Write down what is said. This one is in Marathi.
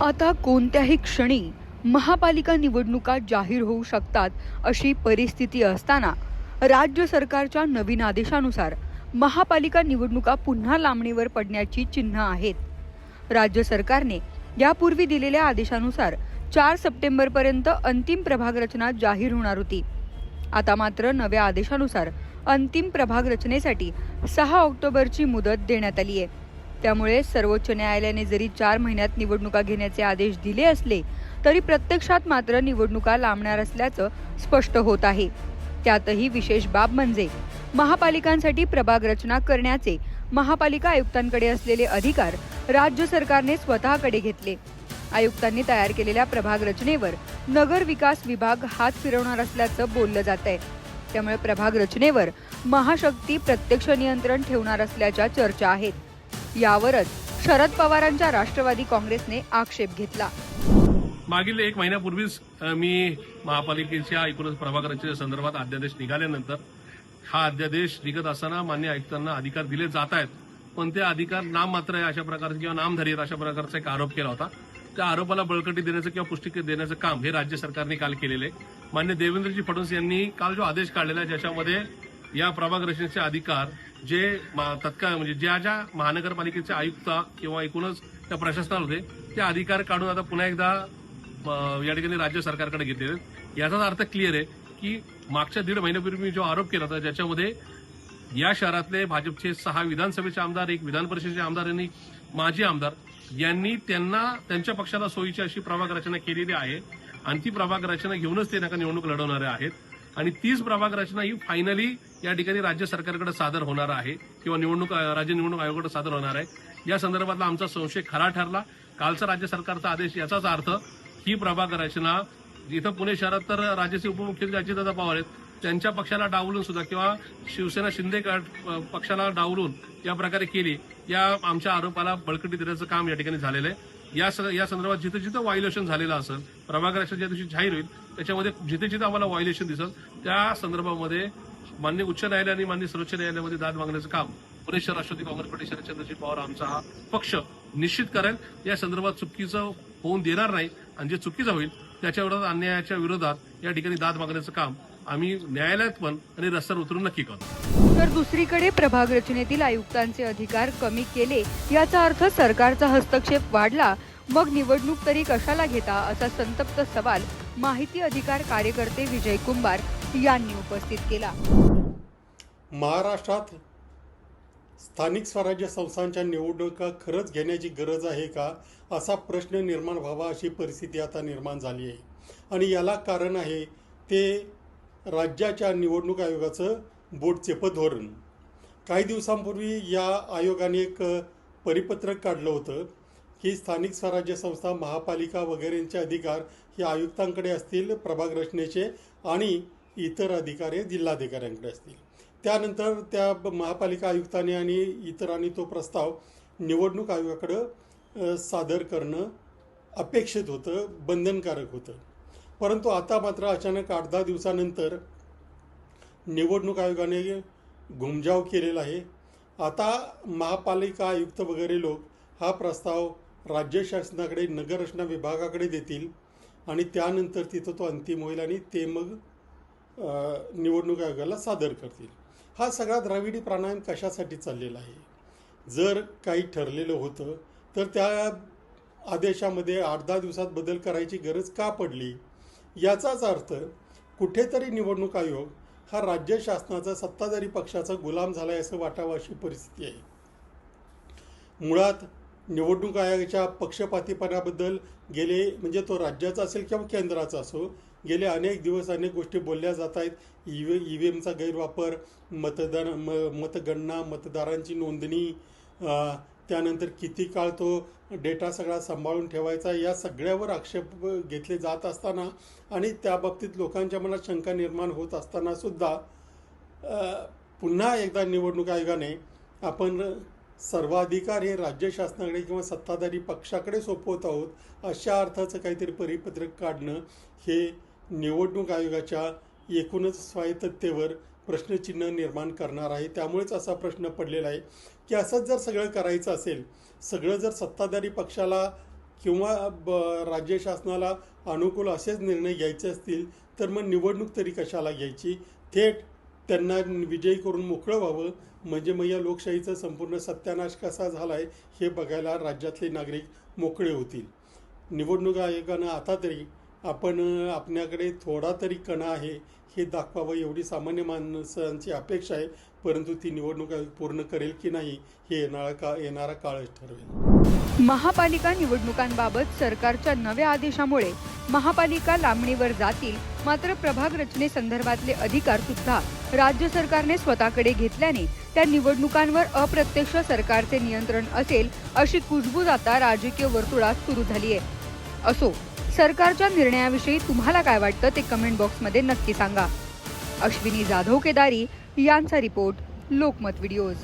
आता कोणत्याही क्षणी महापालिका निवडणुका जाहीर होऊ शकतात अशी परिस्थिती असताना राज्य सरकारच्या नवीन आदेशानुसार महापालिका निवडणुका पुन्हा लांबणीवर पडण्याची चिन्ह आहेत. राज्य सरकारने यापूर्वी दिलेल्या आदेशानुसार चार सप्टेंबरपर्यंत अंतिम प्रभाग रचना जाहीर होणार होती. आता मात्र नव्या आदेशानुसार अंतिम प्रभाग रचनेसाठी सहा ऑक्टोबरची मुदत देण्यात आली आहे. त्यामुळे सर्वोच्च न्यायालयाने जरी चार महिन्यात निवडणुका घेण्याचे आदेश दिले असले तरी प्रत्यक्षात मात्र निवडणुका लांबणार असल्याचं स्पष्ट होत आहे. त्यातही विशेष बाब म्हणजे महापालिकांसाठी प्रभाग रचना करण्याचे महापालिका आयुक्तांकडे असलेले अधिकार राज्य सरकारने स्वतःकडे घेतले. आयुक्तांनी तयार केलेल्या प्रभाग रचनेवर नगर विकास विभाग हात फिरवणार असल्याचं बोललं जात आहे त्यामुळे प्रभाग रचनेवर महाशक्ती प्रत्यक्ष नियंत्रण ठेवणार असल्याच्या चर्चा आहेत. यावरच शरद पवारांच्या राष्ट्रवादी काँग्रेसने आक्षेप घेतला. मागील एक महिन्यापूर्वीच मी महापालिकेच्या एकूणच प्रभाकरांच्या संदर्भात अध्यादेश निघाल्यानंतर हा अध्यादेश निघत असताना मान्य आयुक्तांना अधिकार दिले जात आहेत पण ते अधिकार नाममात्र आहे अशा प्रकारचे किंवा नामधारी आहेत अशा प्रकारचा एक आरोप केला होता. त्या आरोपाला बळकटी देण्याचं किंवा पुष्टी देण्याचं काम हे राज्य सरकारने काल केलेलं आहे. मान्य देवेंद्रजी फडणवीस यांनी काल जो आदेश काढलेला आहे ज्याच्यामध्ये या प्रभाग रचनेचे अधिकार जे मा- तत्काळ म्हणजे ज्या ज्या महानगरपालिकेचे आयुक्त किंवा एकूणच त्या प्रशासनाला होते ते अधिकार काढून आता पुन्हा एकदा या ठिकाणी राज्य सरकारकडे घेतलेले आहेत. याचाच अर्थ क्लिअर आहे की मागच्या दीड महिन्यापूर्वी मी जो आरोप केला होता ज्याच्यामध्ये या शहरातले भाजपचे सहा विधानसभेचे आमदार एक विधान परिषदेचे आमदार आणि माजी आमदार यांनी त्यांना त्यांच्या पक्षाला सोयीची अशी प्रभाग रचना केलेली आहे आणि ती प्रभाग रचना घेऊनच ते नका निवडणूक लढवणारे आहेत आणि तीच प्रभाग रचना ही फायनली या ठिकाणी राज्य सरकारकडे सादर होणार आहे किंवा निवडणूक राज्य निवडणूक आयोगाकडे सादर होणार आहे. या संदर्भातला आमचा संशय खरा ठरला. कालचा राज्य सरकारचा आदेश याचाच अर्थ ही प्रभाग रचना इथं पुणे शहरात तर राज्याचे उपमुख्यमंत्री अजितदादा पवार आहेत. त्यांच्या पक्षाला डावलून सुद्धा किंवा शिवसेना शिंदे पक्षाला डावलून या प्रकारे केली या आमच्या आरोपाला बळकटी देण्याचं काम या ठिकाणी झालेलं आहे. या स- या संदर्भात जिथं जिथं व्हायोलेशन झालेलं असेल प्रभाग ज्या दिवशी जाहीर होईल त्याच्यामध्ये जिथे जिथं आम्हाला व्हायोलेशन दिसेल त्या संदर्भामध्ये मान्य उच्च न्यायालय आणि मान्य सर्वोच्च न्यायालयामध्ये दाद मागण्याचं काम पुणे शहर राष्ट्रवादी काँग्रेस पार्टी चंद्रजी पवार आमचा हा पक्ष निश्चित करेल. या संदर्भात चुकीचं होऊन देणार नाही आणि जे चुकीचं होईल त्याच्या विरोधात अन्यायाच्या विरोधात या ठिकाणी दाद मागण्याचं काम आम्ही न्यायालयात पण आणि रस्त्यावर उतरून नक्की करतो. तर दुसरीकडे प्रभाग रचनेतील आयुक्तांचे अधिकार कमी केले याचा अर्थ सरकारचा हस्तक्षेप वाढला. मग निवडणूक तरी कशाला घेता असा संतप्त सवाल माहिती अधिकार कार्यकर्ते विजय कुंभार यांनी उपस्थित केला. महाराष्ट्रात स्थानिक स्वराज्य संस्थांच्या निवडणुका खरंच घेण्याची गरज आहे का? असा प्रश्न निर्माण व्हावा अशी परिस्थिती आता निर्माण झाली आहे. आणि याला कारण आहे ते राज्याच्या निवडणूक आयोगाचं बोटचेपं धोरण. काही दिवसांपूर्वी या आयोगाने एक परिपत्रक काढलं होतं. की स्थानिक स्वराज्य संस्था महापालिका वगैरेंचे अधिकार हे आयुक्तांकडे असतील प्रभाग रचनेचे आणि इतर अधिकार हे जिल्हाधिकाऱ्यांकडे असतील. त्यानंतर त्या महापालिका आयुक्तांनी आणि इतरांनी तो प्रस्ताव निवडणूक आयोगाकडं सादर करणं अपेक्षित होतं बंधनकारक होतं. परंतु आता मात्र अचानक आठ दहा दिवसानंतर निवडणूक आयोगाने घुमजाव केलेला आहे. आता महापालिका आयुक्त वगैरे लोक हा प्रस्ताव राज्य शासनाकडे नगररचना विभागाकडे देतील आणि त्यानंतर तिथं तो अंतिम होईल आणि ते मग निवडणूक आयोगाला सादर करतील. हा सगळा द्राविडी प्राणायाम कशासाठी चाललेला आहे? जर काही ठरलेलं होतं तर त्या आदेशामध्ये आठ दहा दिवसात बदल करायची गरज का पडली? याचाच अर्थ कुठेतरी निवडणूक आयोग हा राज्य शासनाचा सत्ताधारी पक्षाचा गुलाम झाला आहे असं वाटावं अशी परिस्थिती आहे. मुळात निवडणूक आयोगाच्या पक्षपातीपणाबद्दल गेले म्हणजे तो राज्याचा असेल किंवा केंद्राचा असो गेले अनेक दिवस अनेक गोष्टी बोलल्या जात आहेत. ई व्ही ई व्ही एमचा गैरवापर मतदान म मतगणना मतदारांची नोंदणी त्यानंतर किती काळ तो डेटा सगळा सांभाळून ठेवायचा या सगळ्यावर आक्षेप घेतले जात असताना आणि त्या बाबतीत लोकांच्या मनात शंका निर्माण होत असताना सुद्धा पुन्हा एकदा निवडणूक आयोगाने आपण सर्वाधिकार हे राज्य शासनाकडे किंवा सत्ताधारी पक्षाकडे सोपवत आहोत अशा अर्थाचं काहीतरी परिपत्रक काढणं हे निवडणूक आयोगाच्या एकूणच स्वायत्ततेवर प्रश्नचिन्ह निर्माण करणार आहे. त्यामुळेच असा प्रश्न पडलेला आहे की असंच जर सगळं करायचं असेल सगळं जर सत्ताधारी पक्षाला किंवा ब राज्य शासनाला अनुकूल असेच निर्णय घ्यायचे असतील तर मग निवडणूक तरी कशाला घ्यायची? थेट त्यांना विजयी करून मोकळं व्हावं म्हणजे मग या लोकशाहीचा संपूर्ण सत्यानाश कसा झाला आहे हे बघायला राज्यातले नागरिक मोकळे होतील. निवडणूक आयोगानं आता तरी आपण आपल्याकडे थोडा तरी कणा आहे हे दाखवावं एवढी सामान्य माणसांची अपेक्षा आहे परंतु ती निवडणूक आयोग पूर्ण करेल की नाही हे येणारा का येणारा काळच ठरवेल. महापालिका निवडणुकांबाबत सरकारच्या नव्या आदेशामुळे महापालिका लांबणीवर जातील मात्र प्रभाग रचनेसंदर्भातले अधिकार सुद्धा राज्य सरकारने स्वतःकडे घेतल्याने त्या निवडणुकांवर अप्रत्यक्ष सरकारचे नियंत्रण असेल अशी कुजबूज आता राजकीय वर्तुळात सुरू झाली आहे असो सरकारच्या निर्णयाविषयी तुम्हाला काय वाटतं ते कमेंट बॉक्समध्ये नक्की सांगा. अश्विनी जाधव केदारी यांचा रिपोर्ट लोकमत व्हिडिओज.